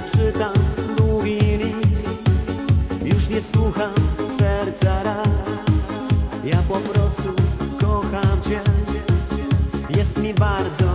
czytam długi Już nie słucham serca rad Ja po prostu kocham Cię. Jest mi bardzo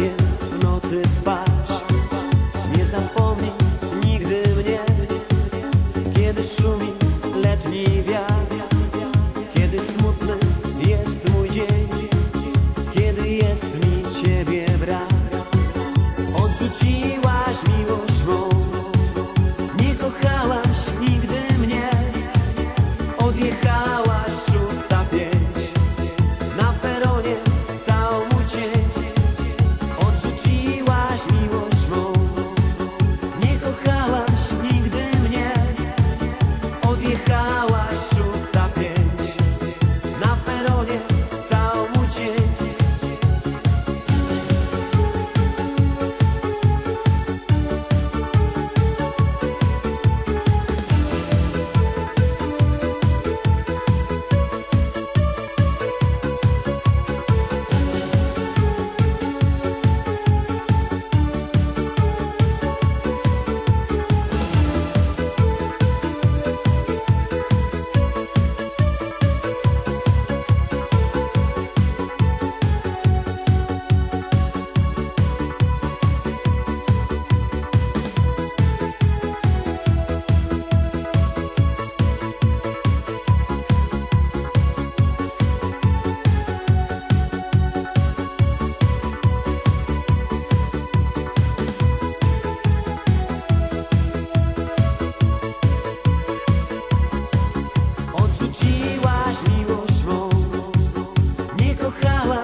w nocy spać. Nie zapomnij nigdy mnie Kiedy szumi letni закохала.